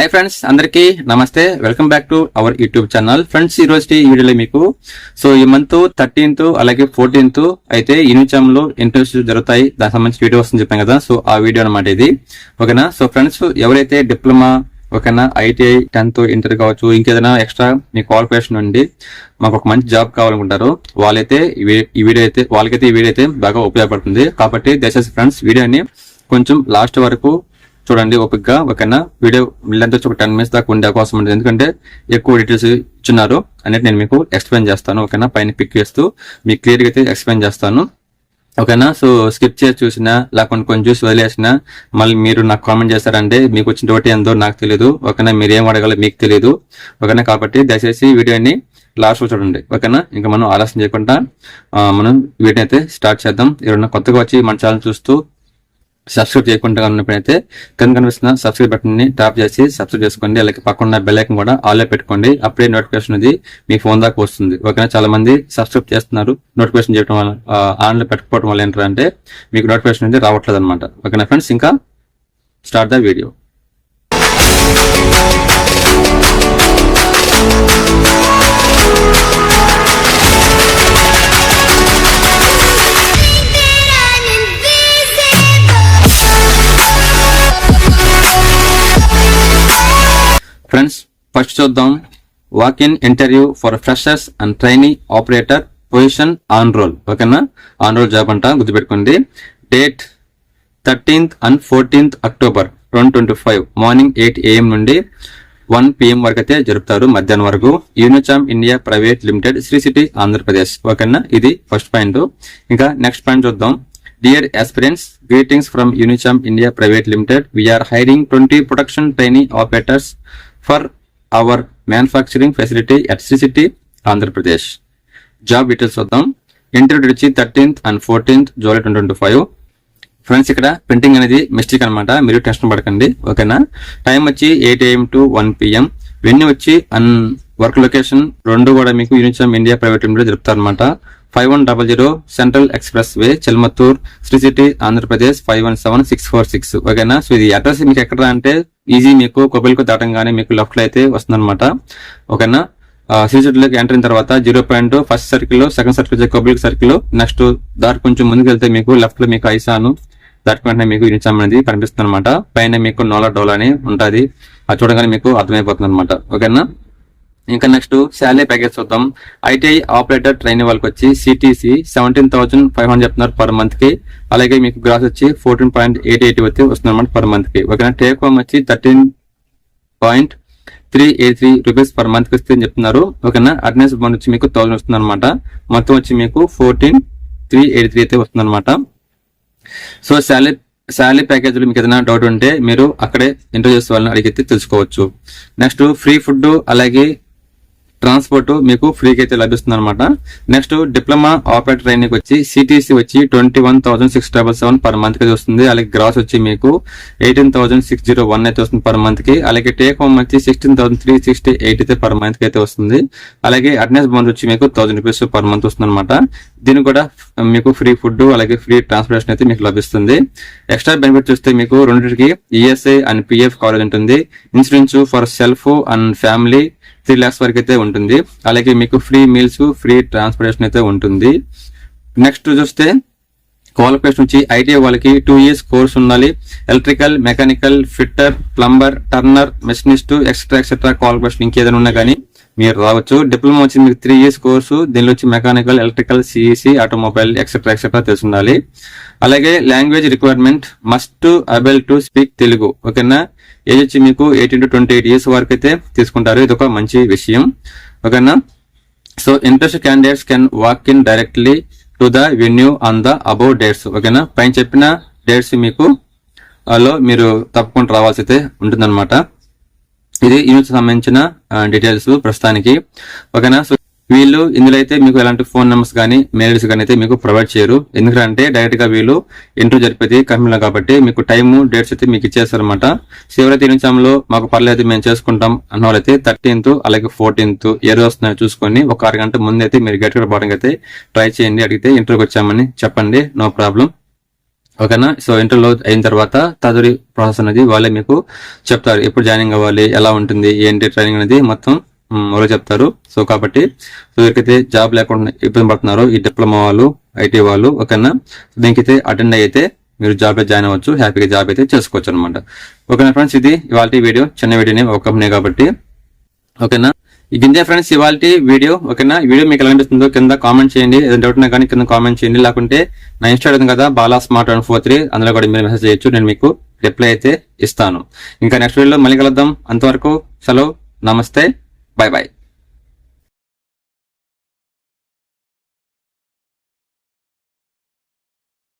Hi friends అందరికీ నమస్తే. Welcome back to our YouTube channel friends ఈ రోజు ఈ వీడియోలో మీకు సో ఈ మంత్ థర్టీన్త్ అలాగే ఫోర్టీన్త్ అయితే యూనిచామ్లో ఇంటర్వ్యూస్ జరుగుతాయి. దానికి సంబంధించి వీడియో వస్తుంది చెప్పాను కదా సో ఆ వీడియో అనమాట ఇది. ఓకేనా? సో ఫ్రెండ్స్ ఎవరైతే డిప్లొమా ఓకేనా ఐటీఐ టెన్త్ ఇంటర్ కావచ్చు ఇంకేదైనా ఎక్స్ట్రా మీ క్వాలిఫికేషన్ నుండి మాకు ఒక మంచి జాబ్ కావాలనుకుంటారు వాళ్ళైతే ఈ ఈ వీడియో అయితే వాళ్ళకైతే ఈ వీడియో అయితే బాగా ఉపయోగపడుతుంది. కాబట్టి దయచేసి ఫ్రెండ్స్ వీడియోని కొంచెం లాస్ట్ వరకు చూడండి ఓపిక్గా ఓకేనా? వీడియో లెంత్ వచ్చి ఒక టెన్ మినిట్స్ దాకా ఉండే అవకాశం ఉంటుంది ఎందుకంటే ఎక్కువ డీటెయిల్స్ ఇచ్చున్నారు అనేది నేను మీకు ఎక్స్ప్లెయిన్ చేస్తాను ఓకేనా? పైన పిక్ చేస్తూ మీకు క్లియర్గా అయితే ఎక్స్ప్లెయిన్ చేస్తాను. ఓకేనా? సో స్కిప్ చేసి చూసినా లేకుంటే కొంచెం చూసి వదిలేసినా మళ్ళీ మీరు నాకు కామెంట్ చేస్తారంటే మీకు వచ్చిన ఒకటి ఎంతో నాకు తెలియదు ఓకేనా? మీరు ఏం అడగాలో మీకు తెలియదు ఓకేనా? కాబట్టి దయచేసి వీడియోని లాస్ట్ చూడండి ఓకేనా? ఇంకా మనం ఆలస్యం చేయకుండా మనం వీటిని అయితే స్టార్ట్ చేద్దాం. ఎవరైనా కొత్తగా వచ్చి మన ఛానల్ చూస్తూ సబ్స్క్రైబ్ చేయకుండా ఉన్నప్పుడైతే కింద కనిపిస్తున్న సబ్స్క్రైబ్ బటన్ని టాప్ చేసి సబ్స్క్రైబ్ చేసుకోండి. అలాగే పక్కన బెల్లైకన్ కూడా ఆల్ పెట్టుకోండి. అప్పుడే నోటిఫికేషన్ అది మీ ఫోన్ దాకా వస్తుంది. ఓకేనా? చాలా మంది సబ్స్క్రైబ్ చేస్తున్నారు. నోటిఫికేషన్ చేయడం వల్ల ఆన్లో పెట్టుకోవడం వల్ల ఏంటంటే మీకు నోటిఫికేషన్ అనేది రావట్లేదు అనమాట ఓకేనా ఫ్రెండ్స్? ఇంకా start the video friends first చూద్దాం walk in interview for freshers and trainee operator position on roll ఓకేనా ఆన్ రోల్ జాబ్ అంట గుర్తుపెట్టుకోండి. Date thirteenth and fourteenth October twenty twenty five morning eight AM నుండి one PM వరకు అయితే జరుపుతారు మధ్యాహ్నం వరకు. Unicharm India private limited Sri city Andhra Pradesh ఓకేనా ఇది ఫస్ట్ పాయింట్ ఇంకా నెక్స్ట్ పాయింట్ చూద్దాం. Dear aspirants greetings from Unicharm India private limited we are hiring twenty production training operators for our manufacturing facility at city Andhra Pradesh job details చూద్దాం. Interview వచ్చి thirteenth and fourteenth July twenty twenty five friends ఇక్కడ printing అనేది mistake అనమాట మీరు tension పడకండి. ఓకేనా time వచ్చి eight A M to one P M venue వచ్చి అన్ వర్క్ లొకేషన్ రెండు కూడా మీకు uniform India private limited జరుపుతారనమాట five one double zero central express way Chelmathur Sri city Andhra Pradesh five one seven six four six. ఓకేనా? So ఇది address మీకు ఎక్కడ అంటే easy మీకు కొబ్బరికు దాటంగానే మీకు లెఫ్ట్లో అయితే వస్తుందన్నమాట. ఓకేనా? సీసీటీలోకి ఎంటర్ అయిన తర్వాత zero point first circle second circle కొబ్బరి సర్కిల్ నెక్స్ట్ దారి కొంచెం ముందుకు వెళ్తే మీకు లెఫ్ట్లో మీకు ఐసాను దాటి వెంటనే మీకు యూనిచామ్ అనేది కనిపిస్తుంది అనమాట పైన మీకు నోలా డోలా అని ఉంటుంది. అది చూడగానే మీకు అర్థమైపోతుంది అనమాట ఓకేనా? ఇంకా నెక్స్ట్ శాలరీ ప్యాకేజ్ చూద్దాం. ఐటీఐ ఆపరేటర్ ట్రైనింగ్ వాళ్ళకి వచ్చి CTC seventeen thousand five hundred చెప్తున్నారు పర్ మంత్కి. అలాగే మీకు గ్రాస్ వచ్చి ఫోర్టీన్ పాయింట్ ఎయిట్ ఎయిట్ వచ్చి వస్తుంది అనమాట పర్ మంత్కి. ఓకేనా? టేక్ హోమ్ వచ్చి thirteen point three eight three rupees per మంత్కి వస్తే అని చెప్తున్నారు. ఓకేనా? అటెండెన్స్ బాండ్ వచ్చి మీకు థౌసండ్ వస్తుంది అనమాట మొత్తం వచ్చి మీకు ఫోర్టీన్ త్రీ ఎయిట్ త్రీ అయితే వస్తుంది అనమాట సో శాలరీ శాలరీ ప్యాకేజీలో మీకు ఏదైనా డౌట్ ఉంటే మీరు అక్కడే ఇంటర్వ్యూస్ వాళ్ళని అడిగితే తెలుసుకోవచ్చు. నెక్స్ట్ ఫ్రీ ఫుడ్ అలాగే ట్రాన్స్పోర్ట్ మీకు ఫ్రీగా అయితే లభిస్తుంది అనమాట నెక్స్ట్ డిప్లొమా ఆపరేటర్ ట్రైనింగ్ వచ్చి సిటీసీ వచ్చి twenty one thousand six double seven per మంత్కి వస్తుంది. అలాగే గ్రాస్ వచ్చి మీకు eighteen thousand six zero one అయితే వస్తుంది పర్ మంత్కి అలాగే టేక్ హోమ్ వచ్చి sixteen thousand three sixty eight అయితే పర్ మంత్కి అయితే వస్తుంది. అలాగే అటెండెన్స్ బాండ్ వచ్చి మీకు థౌసండ్ రూపీస్ పర్ మంత్ వస్తుంది అనమాట దీనికి కూడా మీకు ఫ్రీ ఫుడ్ అలాగే ఫ్రీ ట్రాన్స్పోర్టేషన్ అయితే మీకు లభిస్తుంది. ఎక్స్ట్రా బెనిఫిట్ చూస్తే మీకు రెండింటికి ఈఎస్ఐ అండ్ పిఎఫ్ కవరేజ్ ఉంటుంది. Insurance for self and family three lakhs వరకు అయితే ఉంటుంది. అలాగే మీకు ఫ్రీ మీల్స్ ఫ్రీ ట్రాన్స్పోర్టేషన్ అయితే ఉంటుంది. నెక్స్ట్ చూస్తే క్వాలిఫికేషన్ వచ్చి ఐటీఐ వాళ్ళకి టూ ఇయర్స్ కోర్స్ ఉండాలి. Electrical mechanical fitter plumber turner machinist extra etcetera qualification ఇంకేదైనా ఉన్నా కానీ మీరు రావచ్చు. డిప్లొమా వచ్చి మీకు త్రీ ఇయర్స్ కోర్సు దీనిలో వచ్చి mechanical electrical CEC automobile etcetera etcetera తెలిసి ఉండాలి అలాగే language requirement must able to speak Telugu. ఓకేనా? ఏజ్ వచ్చి మీకు eighteen to twenty eight years వరకు అయితే తీసుకుంటారు. ఇది ఒక మంచి విషయం. ఓకేనా? So interest candidates can walk in directly to the venue on the above dates ఓకేనా? పైన చెప్పిన డేట్స్ మీకు లో మీరు తప్పకుండా రావాల్సి అయితే ఉంటుందన్నమాట. ఇది యూనిట్ సంబంధించిన డీటెయిల్స్ ప్రస్తుతానికి. ఓకేనా? సో వీళ్ళు ఇందులో అయితే మీకు ఎలాంటి ఫోన్ నెంబర్స్ కానీ మెయిల్స్ కానీ అయితే మీకు ప్రొవైడ్ చేయరు. ఎందుకంటే డైరెక్ట్గా వీళ్ళు ఇంటర్వ్యూ జరిపేది కంపెనీలో కాబట్టి మీకు టైము డేట్స్ అయితే మీకు ఇచ్చేస్తారనమాట సో ఎవరైతే మాకు పర్లేదు మేము చేసుకుంటాం అన్న వాళ్ళైతే థర్టీన్త్ అలాగే ఫోర్టీన్త్ ఏ రోజు వస్తున్నాయో చూసుకొని ఒక ఆరు గంట ముందు అయితే మీరు గట్టిగా పోవడానికి అయితే ట్రై చేయండి. అడిగితే ఇంటర్వ్యూకి వచ్చామని చెప్పండి. నో ప్రాబ్లం ఓకేనా? సో ఇంటర్లో అయిన తర్వాత తదుపరి ప్రాసెస్ అనేది వాళ్ళే మీకు చెప్తారు. ఎప్పుడు జాయినింగ్ అవ్వాలి ఎలా ఉంటుంది ఏంటి ట్రైనింగ్ అనేది మొత్తం మ్, చెప్తారు. సో కాబట్టి సో ఎవరికైతే జాబ్ లేకుండా ఇబ్బంది పడుతున్నారో ఈ డిప్లొమా వాళ్ళు ఐటీ వాళ్ళు ఓకేనా? దీనికైతే అటెండ్ అయితే మీరు జాబ్లో జాయిన్ అవ్వచ్చు హ్యాపీగా జాబ్ అయితే చేసుకోవచ్చు అనమాట ఓకేనా ఫ్రెండ్స్? ఇది ఇవాళ వీడియో చిన్న వీడియోనే ఒక కంపెనీ కాబట్టి. ఓకేనా? ఇక ఫ్రెండ్స్ ఇవాళ వీడియో ఓకేనా? వీడియో మీకు ఎలా అనిపిస్తుందో కింద కామెంట్ చేయండి. ఏదైనా డౌట్ ఉన్నా కానీ కింద కామెంట్ చేయండి. లేకుంటే నా ఇన్స్టాగ్రామ్ కదా Bala smart one four three. అందులో కూడా మీరు మెసేజ్ చేయొచ్చు నేను మీకు రిప్లై అయితే ఇస్తాను. ఇంకా నెక్స్ట్ వీడియోలో మళ్ళీ కలుద్దాం. అంతవరకు సెలవు నమస్తే. 拜拜。